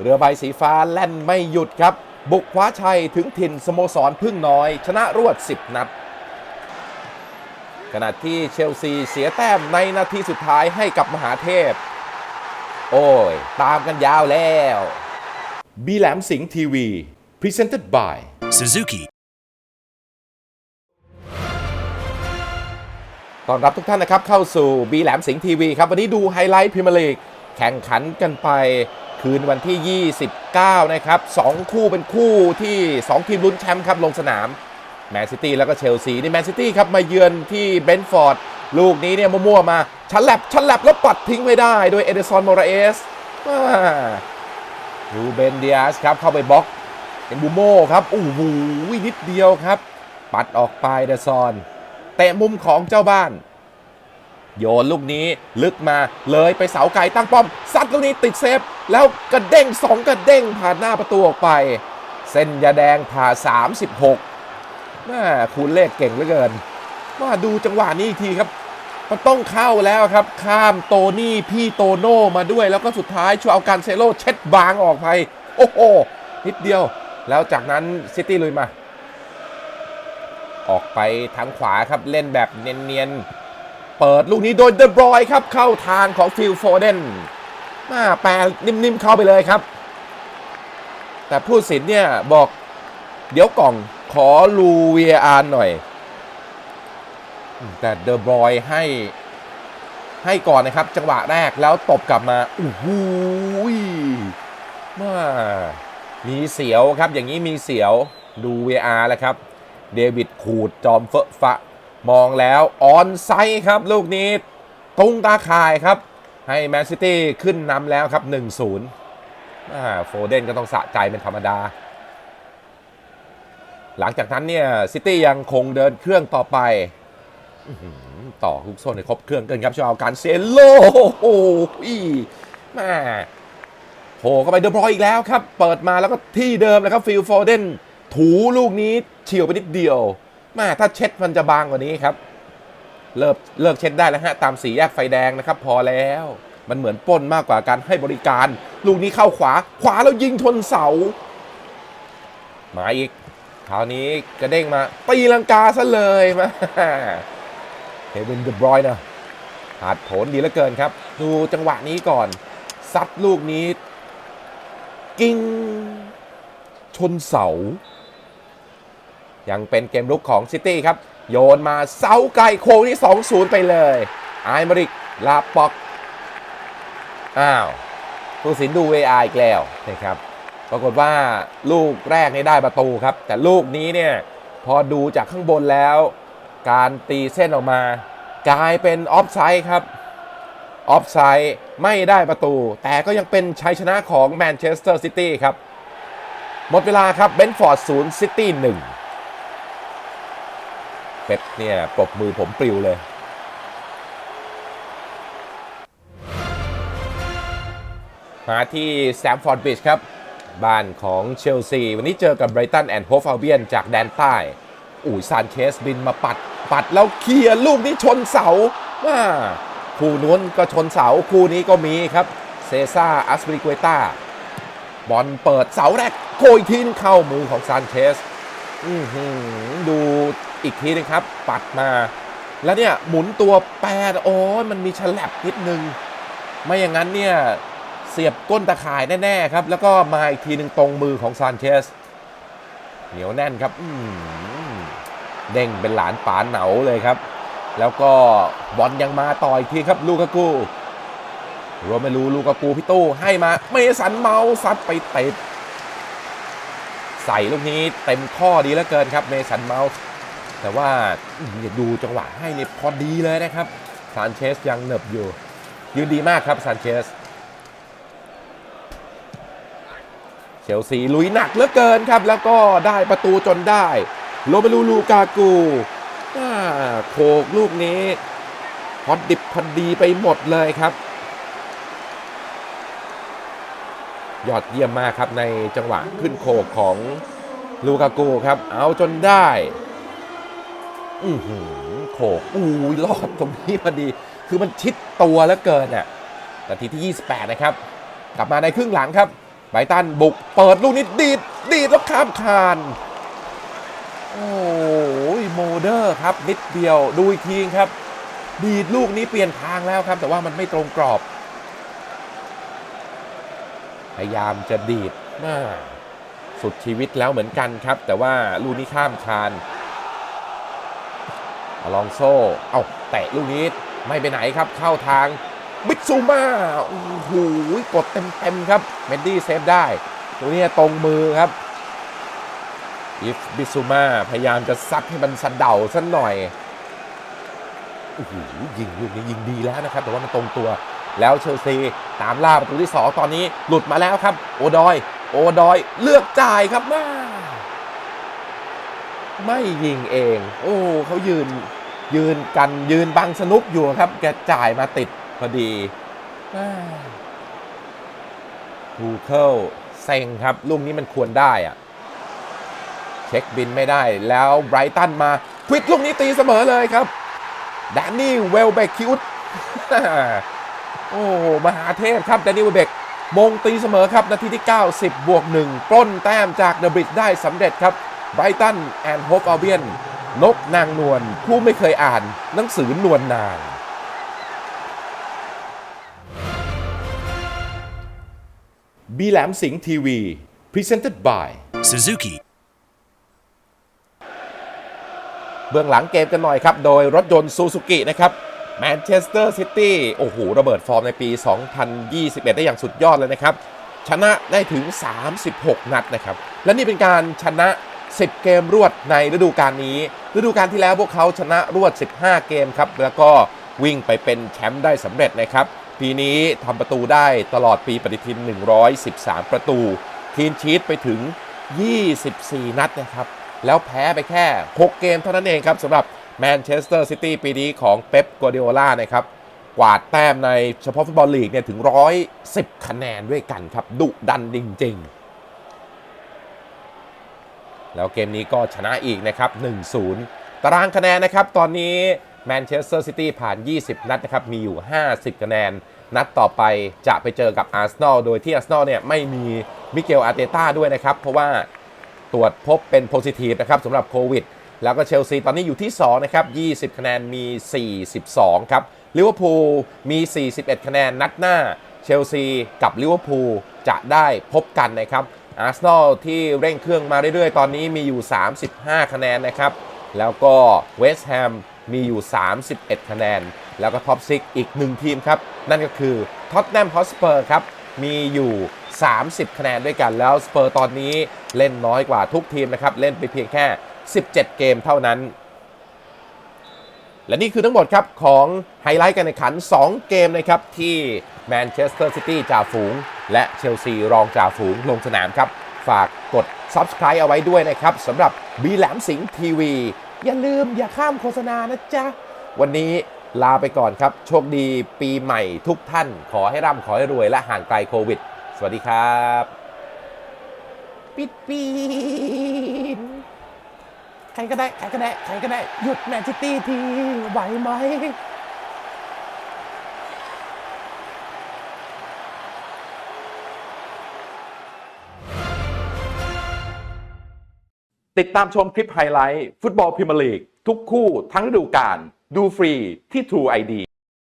เรือใบสีฟ้าแล่นไม่หยุดครับ บุกคว้าชัยถึงถิ่นสโมสรพึ่งน้อย ชนะรวด 10 นัด ขณะที่เชลซีเสียแต้มในนาทีสุดท้ายให้กับมหาเทพ โอ้ย ตามกันยาวแล้ว บีแหลมสิงห์ทีวี Presented by Suzuki. ต้อนรับทุกท่านนะครับเข้าสู่บีแหลมสิงห์ทีวีครับ วันนี้ดูไฮไลท์พรีเมียร์ลีกแข่งขันกันไป คืนวันที่ 29 นะครับ 2 คู่เป็นคู่ที่ 2 ทีมลุ้นแชมป์ครับลงสนาม แมนซิตี้แล้วก็เชลซีนี่แมนซิตี้ครับมาเยือนที่เบนฟอร์ด ลูกนี้เนี่ยมั่วๆมาชันแลบชันแลบแล้วปัดทิ้งไม่ได้ โดยเอเดซอนโมราเอสรูเบนเดียสครับเข้าไปบล็อกเป็นบูโม่ครับโอ้โหนิดเดียวครับ ปัดออกไปเดซอนเตะมุมของเจ้าบ้าน โยนลูกนี้ลึกมาเลยไปเสาไกลตั้งป้อมซัดลูกนี้ติดเซฟ แล้วกระเด้งสองกระเด้งผ่านหน้าประตูออกไป เส้นยาแดงผ่า 36น่าคูณเลขเก่งเหลือเกิน มาดูจังหวะนี้อีกทีครับ มันต้องเข้าแล้วครับ ข้ามโตนี่พี่โตโน่มาด้วย แล้วก็สุดท้ายช่วยเอาการเซโลเช็ดบางออกไป โอ้โหนิดเดียว แล้วจากนั้นซิตี้ลุยมา ออกไปทางขวาครับเล่นแบบเนียนๆ เปิดลูกนี้โดยเดบรอยครับเข้าทางของฟิลโฟเดนมาแปลนิ่มๆเข้าไปเลยครับ แต่ผู้สินเนี่ยบอกเดี๋ยวกล่องขอลูเวียอาร์หน่อย แต่เดบรอยให้ให้ก่อนนะครับ จังหวะแรกแล้วตบกลับมาโอ้โหมามีเสียวครับ อย่างนี้มีเสียวดู VR แล้วครับ เดวิดขูดจอมเฟอะฟะ มองแล้วออนไซด์ครับ ลูกนี้ตุ้งตาข่ายครับ ให้แมนซิตี้ขึ้นนำแล้วครับ 1-0อ่าโฟเดนก็ต้องสะใจเป็นธรรมดา หลังจากนั้นเนี่ยซิตี้ยังคงเดินเครื่องต่อไปต่อฮุกโซนในครบเครื่องเกินครับชาวการเซโลโอ้โหแม่โผล่เข้าไปเดอบรอยอีกแล้วครับ เปิดมาแล้วก็ที่เดิมนะครับฟิลโฟเดนถูลูกนี้เฉียวไปนิดเดียว แม่ถ้าเช็ดมันจะบางกว่านี้ครับ เลิกเลิกเช็ดได้แล้วฮะตามสีแยกไฟแดงนะครับ พอแล้ว มันเหมือนป้นมากกว่าการให้บริการ ลูกนี้เข้าขวา ขวาแล้วยิงชนเสามาอีกคราวนี้กระเด้งมาตีลังกาซะเลยมาเฮวินเดบรอยนะผาดโผนดีเหลือเกินครับ ดูจังหวะนี้ก่อน ซัดลูกนี้ กิ้ง ชนเสา ยังเป็นเกมรุกของซิตี้ครับ โยนมาเสาไกลโค้งที่ 2-0 ไปเลยไอายมาริกลาปอก อ้าวผู้สินดู VR อีกแล้วนะครับปรากฏว่าลูกแรกนี่ได้ประตูครับ แต่ลูกนี้เนี่ยพอดูจากข้างบนแล้ว การตีเส้นออกมา กลายเป็นออฟไซด์ครับออฟไซด์ไม่ได้ประตู แต่ก็ยังเป็นชัยชนะของแมนเชสเตอร์ซิตี้ครับ หมดเวลาครับเบนฟอร์ดศูนย์ซิตี้หนึ่ง เป๊ปเนี่ยปรบมือผมปลิวเลย มาที่แซมฟอร์ดบริดจ์ครับ บ้านของเชลซี วันนี้เจอกับไบรตันแอนด์โฮฟอัลเบียนจากแดนใต้อุ้ยซานเชสบินมาปัด ปัดแล้วเคลียร์ลูกนี้ชนเสาว่าคู่นู้นก็ชนเสา คู่นี้ก็มีครับ เซซ่าอัสปริกเวต้าบอลเปิดเสาแรกโกยทิ้นเข้ามือของซานเชส ดูอีกทีนึงครับ ปัดมา แล้วเนี่ยหมุนตัวแปดโอ้ยมันมีฉลับนิดนึง ไม่อย่างนั้นเนี่ย เสียบก้นตะข่ายแน่ ๆ ครับ แล้วก็มาอีกทีหนึ่งตรงมือของซานเชสเหนียวแน่นครับอืเด้งเป็นหลานป๋าเหนาเลยครับ แล้วก็บอลยังมาต่ออีกทีครับ ลูกากูรวมไม่รู้ลูกากูพี่ตู้ให้มาเมสันเมาซัดไปติด ใส่ลูกนี้เต็มข้อดีเหลือเกินครับเมสันเมาส์แต่ว่าดูจังหวะให้เนี่ยพอดีเลยนะครับซานเชสยังเหนบอยู่ ยืนดีมากครับซานเชสเชลซีลุยหนักเหลือเกินครับ แล้วก็ได้ประตูจนได้โรเมลูลูกากูโขกลูกนี้พอดิบพอดีไปหมดเลยครับ ยอดเยี่ยมมากครับในจังหวะขึ้นโขกของลูกากูครับ เอาจนได้อือหือโขกอู้ยรอดตรงนี้พอดี คือมันชิดตัวแล้วเกินอะนาทีที่ 28 นะครับ กลับมาในครึ่งหลังครับไบตันบุกเปิดลูกนี้ดีดดีดแล้วข้ามคาน โอ้ยโมเดอร์ครับนิดเดียวดูอีกทีครับ ดีดลูกนี้เปลี่ยนทางแล้วครับ แต่ว่ามันไม่ตรงกรอบ พยายามจะดีดมาสุดชีวิตแล้วเหมือนกันครับ แต่ว่าลูกนี้ข้ามคานอลองโซ่ เอาแตะลูกนี้ไม่ไปไหนครับ เข้าทางบิดซูมาโอ้โหกดเต็มๆครับ เมนดี้เซฟได้ตัวนี้ตรงมือครับอิฟบิซูมาพยายามจะซัดให้มันสะเดาสักหน่อยโอ้โหยิงลูกนี้ยิงดีแล้วนะครับ แต่ว่ามันตรงตัว แล้วเชลซีตามล่าประตูที่ 2 ตอนนี้หลุดมาแล้วครับ โอดอย โอดอยเลือกจ่ายครับมาไม่ยิงเอง โอ้เขายืนยืนกันยืนบังสนุกอยู่ครับ แกจ่ายมาติดพอดีทูเคิลเซ็งครับลูกนี้มันควรได้อะเช็คบินไม่ได้แล้วไบรตันมาควิดลูกนี้ตีเสมอเลยครับ แดนนี่เวลเบคคิว โอ้โหมหาเทพครับแดนนี่เวลเบกมงตีเสมอครับนาทีที่ 90 บวก 1 ปล้นแต้มจากเดอะบริดได้สำเร็จครับไบรตันแอนด์โฮปอัลเบียนนกนางนวลผู้ไม่เคยอ่านหนังสือนวลนางบีแหลมสิงห์ทีวี Presented by Suzuki. เบื้องหลังเกมกันหน่อยครับ โดยรถยนต์ซูซูกินะครับ แมนเชสเตอร์ซิตี้โอ้โหระเบิดฟอร์มในปี 2021 ได้อย่างสุดยอดเลยนะครับ ชนะได้ถึง 36 นัดนะครับ และนี่เป็นการชนะ 10 เกมรวดในฤดูกาลนี้ ฤดูกาลที่แล้วพวกเขาชนะรวด 15 เกมครับ แล้วก็วิ่งไปเป็นแชมป์ได้สำเร็จนะครับ ปีนี้ทำประตูได้ตลอดปีปฏิทิน 113 ประตู ทีนชีตไปถึง 24 นัดนะครับ แล้วแพ้ไปแค่ 6 เกมเท่านั้นเองครับสำหรับ แมนเชสเตอร์ซิตี้ปีนี้ของเป๊ปกัวเดโอล่านะครับ กวาดแต้มในเฉพาะฟุตบอลลีกเนี่ยถึง 110 คะแนนด้วยกันครับ ดุดันจริง ๆ แล้วเกมนี้ก็ชนะอีกนะครับ 1-0 ตารางคะแนนนะครับ ตอนนี้แมนเชสเตอร์ซิตี้ผ่าน 20 นัดนะครับ มีอยู่ 50 คะแนน นัดต่อไปจะไปเจอกับอาร์เซนอลโดยที่อาร์เซนอลเนี่ยไม่มีมิเกลอาร์เตต้าด้วยนะครับ เพราะว่าตรวจพบเป็นโพซิทีฟนะครับสำหรับโควิด แล้วก็เชลซีตอนนี้อยู่ที่ 2 นะครับ 20 คะแนนมี 42 ครับลิเวอร์พูลมี 41 คะแนนนัดหน้า เชลซีกับลิเวอร์พูลจะได้พบกันนะครับอาร์เซนอลที่เร่งเครื่องมาเรื่อยๆ ตอนนี้มีอยู่ 35 คะแนนนะครับ แล้วก็เวสต์แฮมมีอยู่ 31 คะแนน แล้วก็ท็อปซิกอีกหนึ่งทีมครับ นั่นก็คือท็อตแนมฮอสเปอร์ครับ มีอยู่ 30 คะแนนด้วยกันแล้วสเปอร์ตอนนี้เล่นน้อยกว่าทุกทีมนะครับ เล่นไปเพียงแค่ 17 เกมเท่านั้น และนี่คือทั้งหมดครับของไฮไลท์การแข่งขัน 2 เกมนะครับที่แมนเชสเตอร์ซิตี้จ่าฝูง และเชลซีรองจ่าฝูงลงสนามครับ ฝากกด Subscribe เอาไว้ด้วยนะครับสำหรับบีแหลมสิงห์ทีวี อย่าลืมอย่าข้ามโฆษณานะจ๊ะ วันนี้ลาไปก่อนครับ โชคดีปีใหม่ทุกท่าน ขอให้ร่ำขอให้รวยและห่างไกลโควิด สวัสดีครับ ปิดปีน ใครก็ได้ ใครก็ได้ ใครก็ได้ หยุดแมนซิตี้ทีไหวไหมติดตามชมคลิปไฮไลท์ ฟุตบอลพรีเมียร์ลีก ทุกคู่ทั้งฤดูกาลดูฟรีที่ True ID